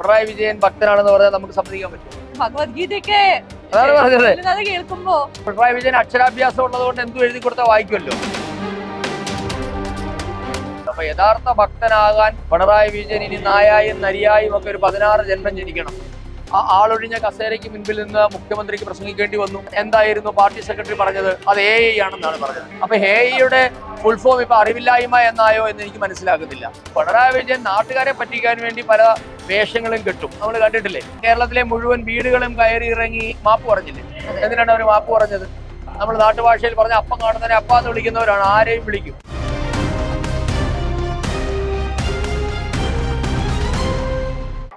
പിണറായി വിജയൻ ഭക്തനാണെന്ന് പറഞ്ഞാൽ നമുക്ക് സമ്മതിക്കാൻ പറ്റും. ഭഗവത്ഗീതയൊക്കെ അതാണ് പറഞ്ഞത്. ചൊല്ലുന്നത് കേൾക്കുമ്പോ പിണറായി വിജയൻ അക്ഷരാഭ്യാസം ഉള്ളതുകൊണ്ട് എന്തും എഴുതി കൊടുത്താൽ വായിക്കുമല്ലോ. അപ്പൊ യഥാർത്ഥ ഭക്തനാകാൻ പിണറായി വിജയൻ ഇനി നായായും നരിയായും ഒക്കെ ഒരു പതിനാറ് ജന്മം ജനിക്കണം. ആ ആളൊഴിഞ്ഞ കസേരയ്ക്ക് മുൻപിൽ നിന്ന് മുഖ്യമന്ത്രിക്ക് പ്രസംഗിക്കേണ്ടി വന്നു. എന്തായിരുന്നു പാർട്ടി സെക്രട്ടറി പറഞ്ഞത്? അത് എ ഐ ആണെന്നാണ് പറഞ്ഞത്. അപ്പൊ എ ഐയുടെ ഫുൾ ഫോം ഇപ്പൊ അറിവില്ലായ്മ എന്നായോ എന്ന് എനിക്ക് മനസ്സിലാകുന്നില്ല. പിണറായി വിജയൻ നാട്ടുകാരെ പറ്റിക്കാൻ വേണ്ടി പല വേഷങ്ങളും കെട്ടും. നമ്മൾ കണ്ടിട്ടില്ലേ? കേരളത്തിലെ മുഴുവൻ വീടുകളും കയറി ഇറങ്ങി മാപ്പ് പറഞ്ഞില്ലേ? എന്തിനാണ് അവർ മാപ്പ് പറഞ്ഞത്? നമ്മൾ നാട്ടുഭാഷയിൽ പറഞ്ഞ അപ്പം കാണുന്നതിനെ അപ്പ എന്ന് വിളിക്കുന്നവരാണ്. ആരെയും വിളിക്കും.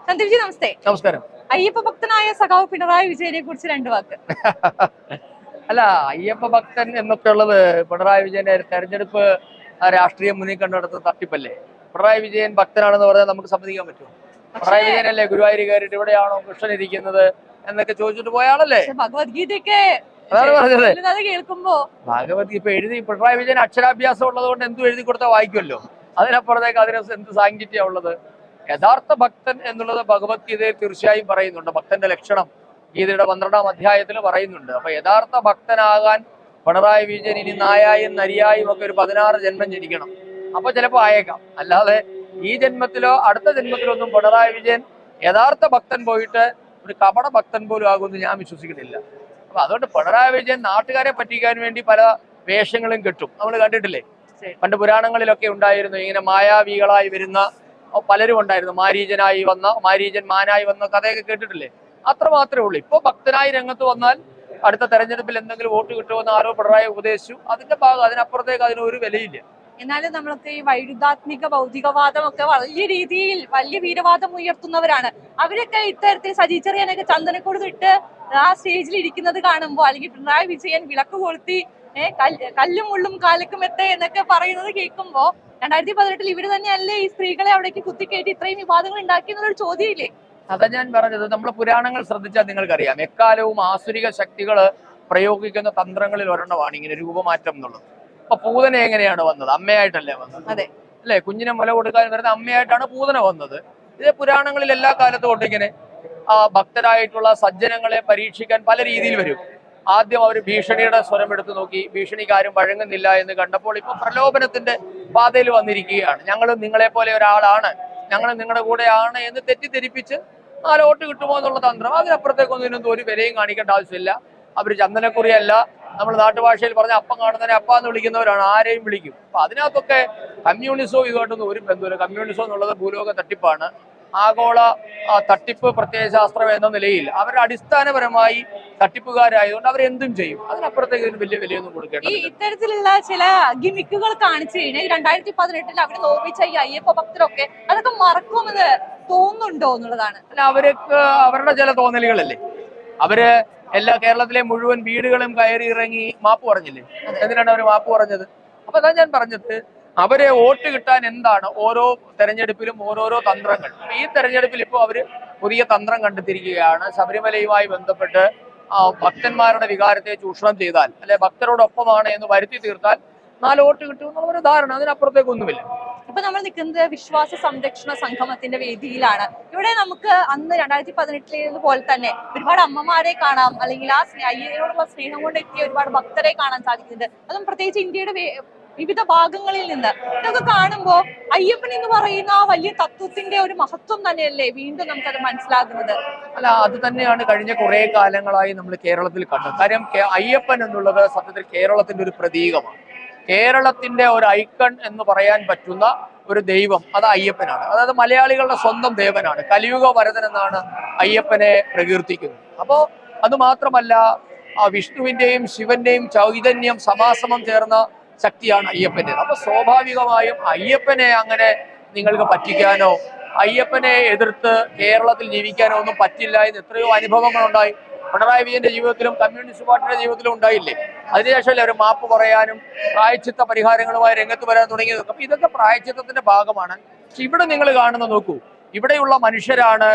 സന്ദീപ്ജി നമസ്തേ. നമസ്കാരം. അയ്യപ്പ ഭക്തനായ സഖാവ് പിണറായി വിജയനെ കുറിച്ച് രണ്ട് വാക്ക്. അല്ല അയ്യപ്പ ഭക്തൻ എന്നൊക്കെ ഉള്ളത് പിണറായി വിജയന്റെ തെരഞ്ഞെടുപ്പ് രാഷ്ട്രീയം മുന്നിൽ കണ്ടെടുത്ത തട്ടിപ്പല്ലേ? പിണറായി വിജയൻ ഭക്തനാണെന്ന് പറഞ്ഞാൽ നമുക്ക് സമ്മതിക്കാൻ പറ്റുമോ? പിണറായി വിജയനല്ലേ ഗുരുവായൂർ കയറിയിട്ട് ഇവിടെയാണോ കൃഷ്ണൻ ഇരിക്കുന്നത് എന്നൊക്കെ ചോദിച്ചിട്ട് പോയാളല്ലേ ഭഗവത്ഗീതയൊക്കെ അതാണ് പറഞ്ഞത്. കേൾക്കുമ്പോ ഭഗവത് ഇപ്പൊ എഴുതി പിണറായി വിജയൻ അക്ഷരാഭ്യാസം ഉള്ളത് കൊണ്ട് എന്തും എഴുതി കൊടുത്താൽ വായിക്കുമല്ലോ? അതിനപ്പുറത്തേക്ക് അതിന് എന്ത് സാങ്കേതിക ഉള്ളത്? യഥാർത്ഥ ഭക്തൻ എന്നുള്ളത് ഭഗവത്ഗീതയിൽ തീർച്ചയായും പറയുന്നുണ്ട്. ഭക്തന്റെ ലക്ഷണം ഗീതയുടെ പന്ത്രണ്ടാം അധ്യായത്തിൽ പറയുന്നുണ്ട്. അപ്പൊ യഥാർത്ഥ ഭക്തനാകാൻ പിണറായി വിജയൻ ഇനി നായായും നരിയായും ഒക്കെ ഒരു പതിനാറ് ജന്മം ജനിക്കണം. അപ്പൊ ചിലപ്പോൾ ആയേക്കാം. അല്ലാതെ ഈ ജന്മത്തിലോ അടുത്ത ജന്മത്തിലോ ഒന്നും പിണറായി വിജയൻ യഥാർത്ഥ ഭക്തൻ പോയിട്ട് ഒരു കപട ഭക്തൻ പോലും ആകുമെന്ന് ഞാൻ വിശ്വസിക്കുന്നില്ല. അപ്പൊ അതുകൊണ്ട് പിണറായി വിജയൻ നാട്ടുകാരെ പറ്റിക്കാൻ വേണ്ടി പല വേഷങ്ങളും കെട്ടും. നമ്മൾ കണ്ടിട്ടില്ലേ. പണ്ട് പുരാണങ്ങളിലൊക്കെ ഉണ്ടായിരുന്നു ഇങ്ങനെ മായാവികളായി വരുന്ന പലരും ഉണ്ടായിരുന്നു. മാരീജനായി വന്ന മാരീജൻ മാനായി വന്ന കഥയൊക്കെ കേട്ടിട്ടില്ലേ? അത്ര മാത്രമേ ഉള്ളൂ. ഇപ്പൊ ഭക്തനായി രംഗത്ത് വന്നാൽ അടുത്ത തെരഞ്ഞെടുപ്പിൽ എന്തെങ്കിലും വോട്ട് കിട്ടുമെന്ന് ആരോ പിണറായി ഉപദേശിച്ചു. അതിന്റെ ഭാഗം അതിനപ്പുറത്തേക്ക് അതിന് ഒരു വിലയില്ല. എന്നാലും നമ്മളൊക്കെ ഈ വൈരുദ്ധാത്മിക ഭൗതികവാദം ഒക്കെ വലിയ രീതിയിൽ വലിയ വീരവാദം ഉയർത്തുന്നവരാണ്. അവരൊക്കെ ഇത്തരത്തിൽ സജി ചെറിയാനൊക്കെ ചന്ദനക്കൂട് തൊട്ട് ആ സ്റ്റേജിൽ ഇരിക്കുന്നത് കാണുമ്പോൾ അല്ലെങ്കിൽ പിണറായി വിജയൻ വിളക്ക് കൊളുത്തി ഏഹ് കല്ലും മുള്ളും എത്തേ എന്നൊക്കെ പറയുന്നത് കേൾക്കുമ്പോ രണ്ടായിരത്തി പതിനെട്ടിൽ ഇവർ തന്നെയല്ലേ ഈ സ്ത്രീകളെ അവിടേക്ക് കുത്തിക്കയറ്റി ഇത്രയും വിവാദങ്ങൾ ഉണ്ടാക്കി എന്നുള്ളൊരു ചോദ്യമില്ലേ? അതാ ഞാൻ പറഞ്ഞത്. നമ്മൾ പുരാണങ്ങൾ ശ്രദ്ധിച്ചാൽ നിങ്ങൾക്കറിയാം. എക്കാലവും ആസുരിക ശക്തികൾ പ്രയോഗിക്കുന്ന തന്ത്രങ്ങളിൽ ഒരെണ്ണമാണ് ഇങ്ങനെ രൂപമാറ്റം എന്നുള്ളത്. അപ്പൊ പൂതന എങ്ങനെയാണ് വന്നത്? അമ്മയായിട്ടല്ലേ വന്നത്? അതെ. അല്ലെ? കുഞ്ഞിനെ മുല കൊടുക്കാൻ വരുന്ന അമ്മയായിട്ടാണ് പൂതന വന്നത്. ഇത് പുരാണങ്ങളിൽ എല്ലാ കാലത്തും കൊണ്ട് ഇങ്ങനെ. ആ ഭക്തരായിട്ടുള്ള സജ്ജനങ്ങളെ പരീക്ഷിക്കാൻ പല രീതിയിൽ വരും. ആദ്യം അവർ ഭീഷണിയുടെ സ്വരം എടുത്തു നോക്കി ഭീഷണിക്കാരും വഴങ്ങുന്നില്ല എന്ന് കണ്ടപ്പോൾ ഇപ്പൊ പ്രലോഭനത്തിന്റെ പാതയിൽ വന്നിരിക്കുകയാണ്. ഞങ്ങൾ നിങ്ങളെ പോലെ ഒരാളാണ്. ഞങ്ങൾ നിങ്ങളുടെ കൂടെയാണ് എന്ന് തെറ്റിദ്ധരിപ്പിച്ച് ആ ലോട്ട് കിട്ടുമോ എന്നുള്ള തന്ത്രം അതിനപ്പുറത്തേക്കൊന്നും ഇതിനൊന്നും ഒരു വിലയും കാണിക്കേണ്ട ആവശ്യമില്ല. അവർ ചന്ദനക്കുറിയല്ല. നമ്മൾ നാട്ടുഭാഷയിൽ പറഞ്ഞ അപ്പം കാണുന്നതിനെ അപ്പ എന്ന് വിളിക്കുന്നവരാണ്. ആരെയും വിളിക്കും. അപ്പൊ അതിനകത്തൊക്കെ കമ്മ്യൂണിസവും ഇതുമായിട്ടൊന്നും ഒരു ബന്ധമില്ല കമ്മ്യൂണിസം എന്നുള്ളത് ഭൂലോക തട്ടിപ്പാണ്. ആഗോള തട്ടിപ്പ് പ്രത്യയശാസ്ത്രം എന്ന നിലയിൽ അവരുടെ അടിസ്ഥാനപരമായി തട്ടിപ്പുകാരായതുകൊണ്ട് അവർ എന്തും ചെയ്യും. അതിനപ്പുറത്തേക്ക് ഇതിന് വലിയ വിലയൊന്നും ഈ കൊടുക്കേണ്ടതില്ല ഇത്തരത്തിലുള്ള ചില ഗിമിക്കുകൾ കാണിച്ചു കഴിഞ്ഞാൽ രണ്ടായിരത്തി പതിനെട്ടിൽ അവർ നോവിച്ച ഈ അയ്യപ്പ ഭക്തരൊക്കെ അതൊക്കെ മറക്കുമെന്ന് തോന്നുന്നുണ്ടോ എന്നുള്ളതാണ്. അല്ല അവർക്ക് അവരുടെ ചില തോന്നലുകളല്ലേ? അവർ എല്ലാ കേരളത്തിലെ മുഴുവൻ വീടുകളും കയറി ഇറങ്ങി മാപ്പ് പറഞ്ഞില്ലേ? എന്തിനാണ് അവർ മാപ്പ് പറഞ്ഞത്? അപ്പൊ അതാ ഞാൻ പറഞ്ഞത് അവരെ വോട്ട് കിട്ടാൻ എന്താണ് ഓരോ തെരഞ്ഞെടുപ്പിലും ഓരോരോ തന്ത്രങ്ങൾ. ഈ തെരഞ്ഞെടുപ്പിൽ ഇപ്പോൾ അവർ പുതിയ തന്ത്രം കണ്ടെത്തിയിരിക്കുകയാണ്. ശബരിമലയുമായി ബന്ധപ്പെട്ട് ഭക്തന്മാരുടെ വികാരത്തെ ചൂഷണം ചെയ്താൽ അല്ലെ ഭക്തരോടൊപ്പമാണ് എന്ന് വരുത്തി തീർത്താൽ നാല് വോട്ട് കിട്ടുമെന്നുള്ള ഒരു ധാരണ അതിനപ്പുറത്തേക്കൊന്നുമില്ല ഇപ്പൊ നമ്മൾ നിൽക്കുന്നത് വിശ്വാസ സംരക്ഷണ സംഗമത്തിന്റെ വേദിയിലാണ്. ഇവിടെ നമുക്ക് അന്ന് രണ്ടായിരത്തി പതിനെട്ടിലേത് പോലെ തന്നെ ഒരുപാട് അമ്മമാരെ കാണാം അല്ലെങ്കിൽ ആ സ്നേ- അയ്യനോടുള്ള സ്നേഹം കൊണ്ട് എത്തിയ ഒരുപാട് ഭക്തരെ കാണാൻ സാധിക്കുന്നുണ്ട്. അതും പ്രത്യേകിച്ച് ഇന്ത്യയുടെ വിവിധ ഭാഗങ്ങളിൽ നിന്ന്. ഇതൊക്കെ കാണുമ്പോൾ അയ്യപ്പൻ എന്ന് പറയുന്ന ആ വലിയ തത്വത്തിന്റെ ഒരു മഹത്വം തന്നെയല്ലേ വീണ്ടും നമുക്കത് മനസ്സിലാകുന്നത്. അല്ല അത് തന്നെയാണ് കഴിഞ്ഞ കുറെ കാലങ്ങളായി നമ്മൾ കേരളത്തിൽ കണ്ടത്. കാര്യം അയ്യപ്പൻ എന്നുള്ളത് സത്യത്തിൽ കേരളത്തിന്റെ ഒരു പ്രതീകമാണ്. കേരളത്തിന്റെ ഒരു ഐക്കൺ എന്ന് പറയാൻ പറ്റുന്ന ഒരു ദൈവം അത് അയ്യപ്പനാണ്. അതായത് മലയാളികളുടെ സ്വന്തം ദേവനാണ്. കലിയുഗ വരതൻ എന്നാണ് അയ്യപ്പനെ പ്രകീർത്തിക്കുന്നത്. അപ്പോ അത് മാത്രമല്ല ആ വിഷ്ണുവിന്റെയും ശിവന്റെയും ചൈതന്യം സമാസമം ചേർന്ന ശക്തിയാണ് അയ്യപ്പന്റെ അപ്പൊ സ്വാഭാവികമായും അയ്യപ്പനെ അങ്ങനെ നിങ്ങൾക്ക് പറ്റിക്കാനോ അയ്യപ്പനെ എതിർത്ത് കേരളത്തിൽ ജീവിക്കാനോ ഒന്നും പറ്റില്ല എന്ന് എത്രയോ അനുഭവങ്ങൾ ഉണ്ടായി പിണറായി വിജയന്റെ ജീവിതത്തിലും കമ്മ്യൂണിസ്റ്റ് പാർട്ടിയുടെ ജീവിതത്തിലും ഉണ്ടായില്ലേ? അതിനുശേഷം അവർ മാപ്പ് പറയാനും പ്രായച്ചിത്ത പരിഹാരങ്ങളുമായി രംഗത്ത് വരാൻ തുടങ്ങിയത് അപ്പൊ ഇതൊക്കെ പ്രായച്ചിത്തത്തിന്റെ ഭാഗമാണ്. പക്ഷെ ഇവിടെ നിങ്ങൾ കാണുന്ന നോക്കൂ ഇവിടെയുള്ള മനുഷ്യരാണ്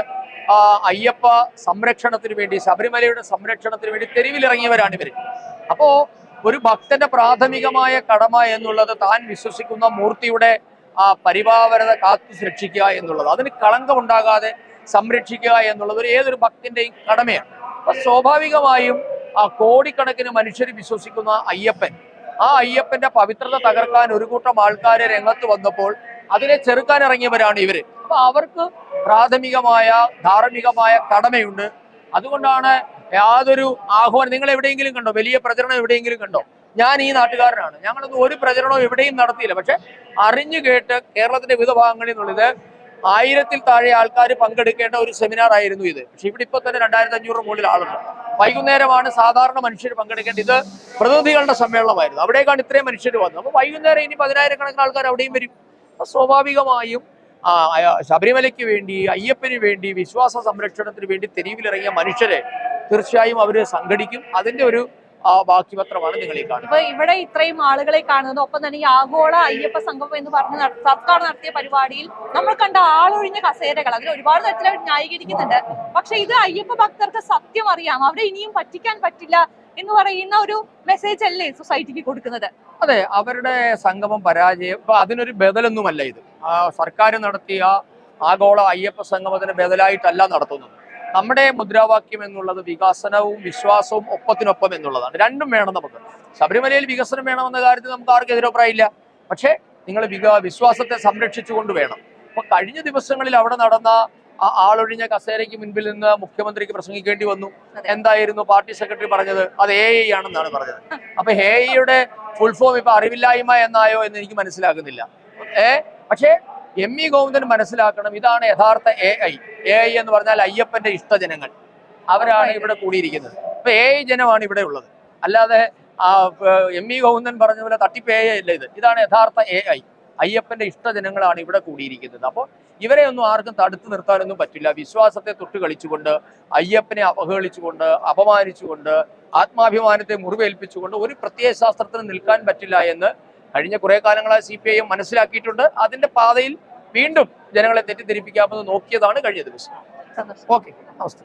അയ്യപ്പ സംരക്ഷണത്തിന് വേണ്ടി ശബരിമലയുടെ സംരക്ഷണത്തിന് വേണ്ടി തെരുവിലിറങ്ങിയവരാണ് ഇവർ. അപ്പോ ഒരു ഭക്തന്റെ പ്രാഥമികമായ കടമ എന്നുള്ളത് താൻ വിശ്വസിക്കുന്ന മൂർത്തിയുടെ ആ പരിഭാവനത കാത്തു രക്ഷിക്കുക എന്നുള്ളത്. അതിന് കളങ്കം ഉണ്ടാകാതെ സംരക്ഷിക്കുക എന്നുള്ളത് ഒരു ഏതൊരു ഭക്തിന്റെയും കടമയാണ്. അപ്പൊ സ്വാഭാവികമായും ആ കോടിക്കണക്കിന് മനുഷ്യർ വിശ്വസിക്കുന്ന അയ്യപ്പൻ. ആ അയ്യപ്പന്റെ പവിത്രത തകർക്കാൻ ഒരു കൂട്ടം ആൾക്കാർ രംഗത്ത് വന്നപ്പോൾ അതിനെ ചെറുക്കാൻ ഇറങ്ങിയവരാണ് ഇവർ. അപ്പൊ അവർക്ക് പ്രാഥമികമായ ധാർമ്മികമായ കടമയുണ്ട്. അതുകൊണ്ടാണ് യാതൊരു ആഹ്വാനം. നിങ്ങൾ എവിടെയെങ്കിലും കണ്ടോ? വലിയ പ്രചരണം എവിടെയെങ്കിലും കണ്ടോ? ഞാൻ ഈ നാട്ടുകാരനാണ്. ഞങ്ങളൊന്നും ഒരു പ്രചരണവും എവിടെയും നടത്തിയില്ല. പക്ഷെ അറിഞ്ഞു കേട്ട് കേരളത്തിന്റെ വിവിധ ഭാഗങ്ങളിൽ നിന്നുള്ളത് ആയിരത്തിൽ താഴെ ആൾക്കാർ പങ്കെടുക്കേണ്ട ഒരു സെമിനാർ ആയിരുന്നു ഇത്. പക്ഷെ ഇവിടെ ഇപ്പൊ തന്നെ രണ്ടായിരത്തി അഞ്ഞൂറ് മുകളിൽ ആളുണ്ട്. വൈകുന്നേരമാണ് സാധാരണ മനുഷ്യർ പങ്കെടുക്കേണ്ടത്. ഇത് പ്രതിനിധികളുടെ സമ്മേളനമായിരുന്നു. അവിടേക്കാണ് ഇത്രയും മനുഷ്യർ വന്നത്. അപ്പൊ വൈകുന്നേരം ഇനി പതിനായിരക്കണക്കിന് ആൾക്കാർ അവിടെയും വരും. സ്വാഭാവികമായും ശബരിമലയ്ക്ക് വേണ്ടി അയ്യപ്പന് വേണ്ടി വിശ്വാസ സംരക്ഷണത്തിന് വേണ്ടി തെരുവിലിറങ്ങിയ മനുഷ്യരെ തീർച്ചയായും അവർ സംഘടിക്കും. അതിന്റെ ഒരു ആ, ബാക്കിപത്രമാണ് നിങ്ങൾ ഈ കാണുന്നത്. ഇപ്പൊ ഇവിടെ ഇത്രയും ആളുകളെ കാണുന്നത് ഒപ്പം തന്നെ ഈ ആഗോള അയ്യപ്പ സംഗമം എന്ന് പറഞ്ഞ് സർക്കാർ നടത്തിയ പരിപാടിയിൽ നമ്മൾ കണ്ട ആളൊഴിഞ്ഞ കസേരകൾ. അതിൽ ഒരുപാട് തരത്തിൽ അവർ ന്യായീകരിക്കുന്നുണ്ട്. പക്ഷെ ഇത് അയ്യപ്പ ഭക്തർക്ക് സത്യം അറിയാം. അവരെ ഇനിയും പറ്റിക്കാൻ പറ്റില്ല എന്ന് പറയുന്ന ഒരു മെസ്സേജ് അല്ലേ സൊസൈറ്റിക്ക് കൊടുക്കുന്നത്? അതെ അവരുടെ സംഗമം പരാജയം ഇപ്പൊ അതിനൊരു ബദലൊന്നുമല്ല ഇത്. സർക്കാർ നടത്തിയ ആഗോള അയ്യപ്പ സംഗമത്തിന് ബദലായിട്ടല്ല നടത്തുന്നത്. നമ്മുടെ മുദ്രാവാക്യം എന്നുള്ളത് വികസനവും വിശ്വാസവും ഒപ്പത്തിനൊപ്പം എന്നുള്ളതാണ്. രണ്ടും വേണം നമുക്ക്. ശബരിമലയിൽ വികസനം വേണമെന്ന കാര്യത്തിൽ നമുക്ക് ആർക്കും എതിരഭിപ്രായമില്ല പക്ഷേ നിങ്ങൾ വിക വിശ്വാസത്തെ സംരക്ഷിച്ചുകൊണ്ട് വേണം. അപ്പൊ കഴിഞ്ഞ ദിവസങ്ങളിൽ അവിടെ നടന്ന ആ ആളൊഴിഞ്ഞ കസേരയ്ക്ക് മുൻപിൽ നിന്ന് മുഖ്യമന്ത്രിക്ക് പ്രസംഗിക്കേണ്ടി വന്നു. എന്തായിരുന്നു പാർട്ടി സെക്രട്ടറി പറഞ്ഞത്? അത് എ ഐ ആണെന്നാണ് പറഞ്ഞത്. അപ്പൊ എ ഐയുടെ ഫുൾ ഫോം ഇപ്പൊ അറിവില്ലായ്മ എന്നായോ എന്ന് എനിക്ക് മനസ്സിലാകുന്നില്ല. ഏ? പക്ഷേ എം ഇ ഗോവിന്ദൻ മനസ്സിലാക്കണം. ഇതാണ് യഥാർത്ഥ എ ഐ എ ഐ എന്ന് പറഞ്ഞാൽ അയ്യപ്പന്റെ ഇഷ്ടജനങ്ങൾ. അവരാണ് ഇവിടെ കൂടിയിരിക്കുന്നത്. അപ്പൊ എ ഐ ജനമാണ് ഇവിടെ ഉള്ളത്. അല്ലാതെ ആ, എം ഇ ഗോവിന്ദൻ പറഞ്ഞ പോലെ തട്ടിപ്പ് എ ഐ അല്ല ഇത്. ഇതാണ് യഥാർത്ഥ എ ഐ അയ്യപ്പന്റെ ഇഷ്ടജനങ്ങളാണ് ഇവിടെ കൂടിയിരിക്കുന്നത്. അപ്പോൾ ഇവരെ ഒന്നും ആർക്കും തടുത്തു നിർത്താനൊന്നും പറ്റില്ല. വിശ്വാസത്തെ തൊട്ട് കളിച്ചുകൊണ്ട് അയ്യപ്പനെ അവഹേളിച്ചുകൊണ്ട് അപമാനിച്ചുകൊണ്ട് ആത്മാഭിമാനത്തെ മുറിവേൽപ്പിച്ചുകൊണ്ട് ഒരു പ്രത്യയശാസ്ത്രത്തിന് നിൽക്കാൻ പറ്റില്ല എന്ന് കഴിഞ്ഞ കുറെ കാലങ്ങളായി സി പി ഐ എം മനസ്സിലാക്കിയിട്ടുണ്ട്. അതിന്റെ പാതയിൽ വീണ്ടും ജനങ്ങളെ തെറ്റിദ്ധരിപ്പിക്കാമെന്ന് നോക്കിയതാണ് കഴിഞ്ഞ ദിവസം. ഓക്കെ നമസ്തേ.